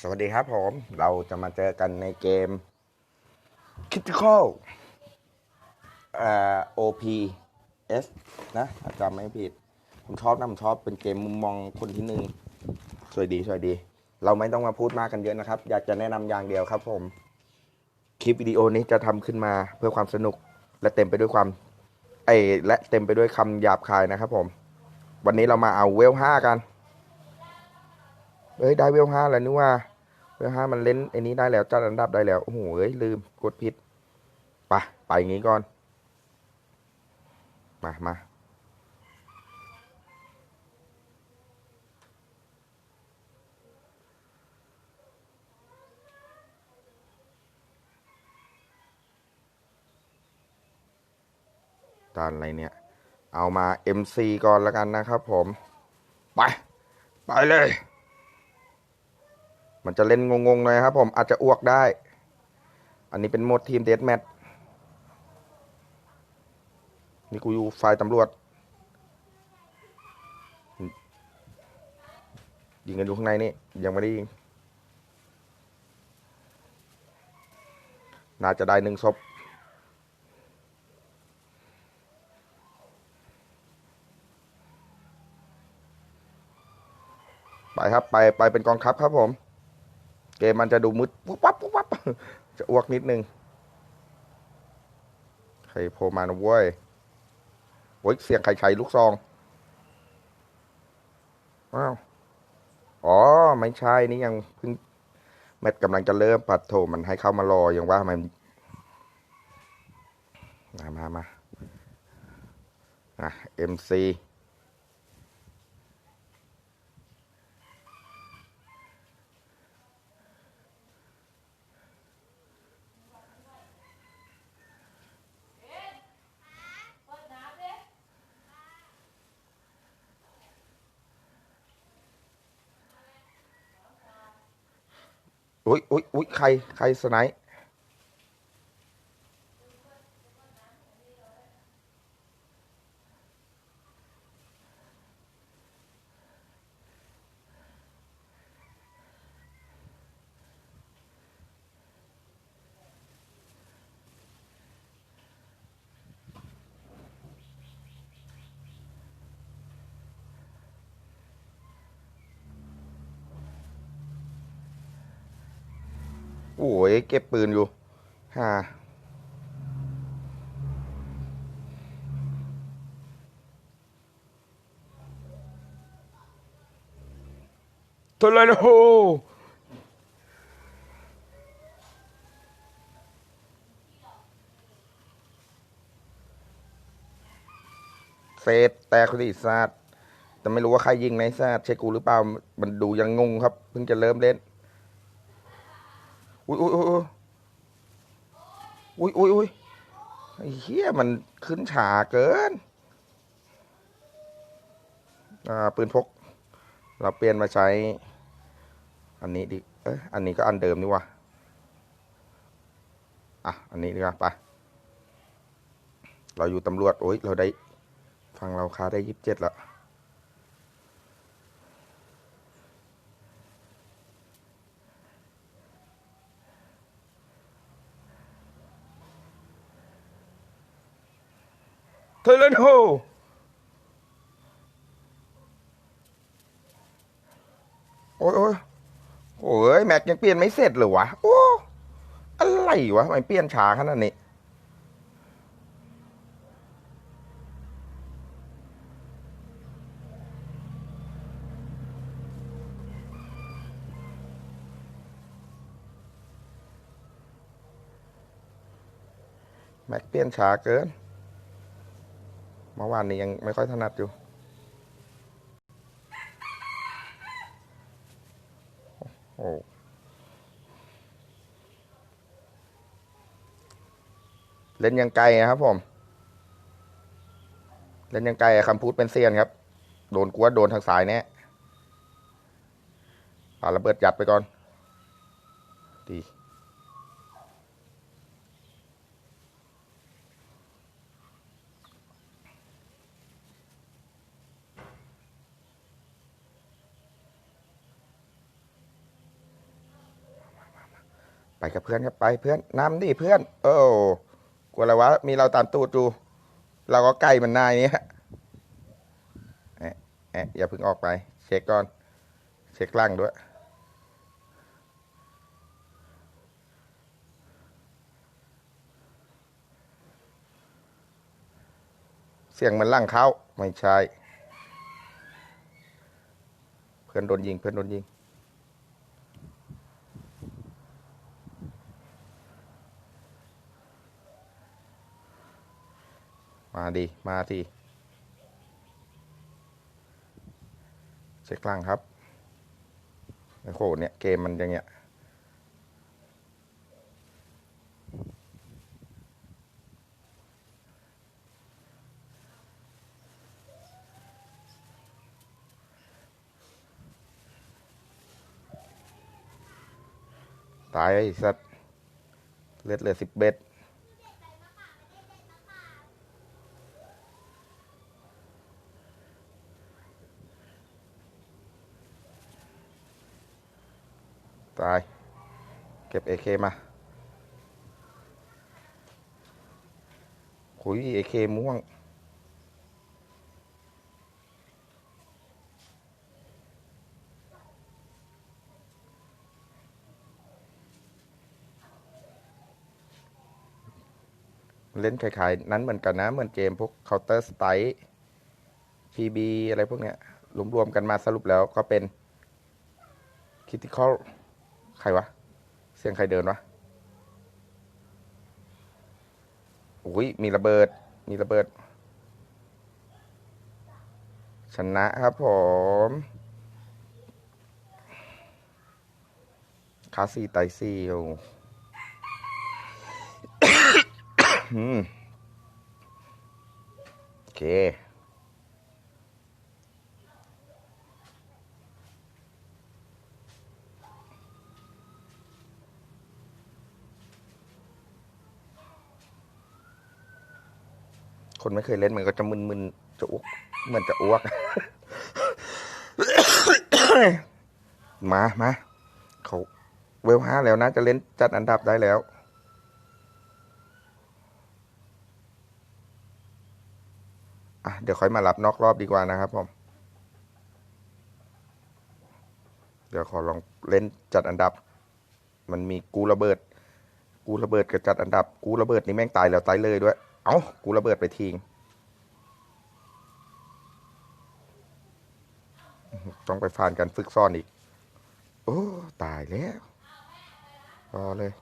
สวัสดีครับผม เราจะมาเจอกันในเกม Critical เอ่อ OPS นะถ้าจำไม่ผิด ผมชอบนะผมชอบเป็นเกมมุมมองคนที่หนึ่งสวยดีสวยดี เราไม่ต้องมาพูดมากกันเยอะนะครับ อยากจะแนะนำอย่างเดียวครับผม คลิปวิดีโอนี้จะทำขึ้นมาเพื่อความสนุก และเต็มไปด้วยความไอและเต็มไปด้วยคำหยาบคายนะครับผม วันนี้เรามาเอาเวลห้ากัน เอ้ยได้เวลห้าแล้วนึกว่าเวลห้ามันเล่นไอ้นี้ได้แล้วจัดอันดับได้แล้วโอ้โหเอ้ยลืมกดผิดไปไปอย่างงี้ก่อนมามาตานอะไรเนี่ย เอามา MC ก่อนแล้วกันนะครับผม ไป ไปเลย มันจะเล่นงงๆหน่อยครับผมอาจจะอ้วกได้ อันนี้เป็นโหมดทีมเดสแมทนี่กูอยู่ฝ่ายตำรวจ ยิงกันอยู่ข้างในนี่ ยังไม่ได้ยิง น่าจะได้หนึ่งศพไปครับ ไป ไปเป็นกองทัพครับผม เกมมันจะดูมืดปุ๊บปั๊บปุ๊บปั๊บจะอ้วกนิดนึงใครโผล่มานะเว้ยโอ้ยเสียงใครใช้ลูกซองอ้าวอ๋อ ไม่ใช่นี่ยังเพิ่งแมตช์กำลังจะเริ่มปัดโถมันให้เข้ามารออย่างว่ามันมามามาอะ MC อุ๊ยอุ้ยอุ้ยใคร ใครสไนป์ โอ้ยเก็บปืนอยู่ฮ่าโทรเลยโหเศษแตกดิซาดแต่ไม่รู้ว่าใครยิงในซาดใช่กูหรือเปล่า มันดูยังงงครับ เพิ่งจะเริ่มเล่น อุ้ยอุ้ยอุ้ยอุ้ยอุ้ยอุ้ยไอ้เหี้ยมันขึ้นฉาเกิน อ่า ปืนพก เราเปลี่ยนมาใช้ อันนี้ดิ เอ้ยอันนี้ก็อันเดิมนี่วะอะ อันนี้ดีกว่าไป เราอยู่ตำรวจ โอ้ย เราได้ ฟังเราคาได้ยี่สิบเจ็ดละ เทเลนโฮโอ้ยโอ้ยโอ้ยแม็กยังเปลี่ยนไม่เสร็จเหรอวะ โอ้ อะไรวะทำไมเปลี่ยนช้าขนาดนี้แม็กเปลี่ยนช้าเกิน เมื่อวานนี้ยังไม่ค่อยถนัดอยู่ โอ้เล่นยังไกลอะครับผม เล่นยังไกลอะคำพูดเป็นเซียนครับ โดนกลัวโดนทางสายแน่ปาระเบิดยัดไปก่อน ดี ไปกับเพื่อนครับไปเพื่อนน้ำดิเพื่อน โอ้กลัวอะไรวะ มีเราตามตูดดูเราก็ใกล้มันนายเนี้ยแอะแอะอย่าเพิ่งออกไป เช็คก่อน เช็คล่างด้วย เสียงมันล่างเขาไม่ใช่ เพื่อนโดนยิง เพื่อนโดนยิง มาดีมาทีเช็คล่างครับโอ้โหเนี่ย เกมมันอย่างเงี้ยตายไอ้สัตว์เลือดเหลือสิบเบ็ด ตาย เก็บเอเคมาหุยเอเคม่วง เล่นคล้ายๆ นั้นเหมือนกันนะ เหมือนเกมพวก Counter Strike PB อะไรพวกเนี้ยรวมๆกันมาสรุปแล้วก็เป็น Critical ใครวะ เสียงใครเดินวะอุ้ยมีระเบิด มีระเบิด ชนะครับผมคาซีไตซีโออืมโอเค คนไม่เคยเล่นมันก็จะมึนๆจะอ้วกเหมือนจะอ้วก มามาเขาเวลห้าแล้วนะ จะเล่นจัดอันดับได้แล้ว อะ เดี๋ยวค่อยมารับนอกรอบดีกว่านะครับผม เดี๋ยวขอลองเล่นจัดอันดับ มันมีกูระเบิด กูระเบิดกับจัดอันดับ กูระเบิดนี่แม่งตายแล้วตายเลยด้วย เอ้า กูระเบิดไปทิ้งต้องไปฟานกันฝึกซ่อนอีก โอ้ ตายแล้ว รอเลย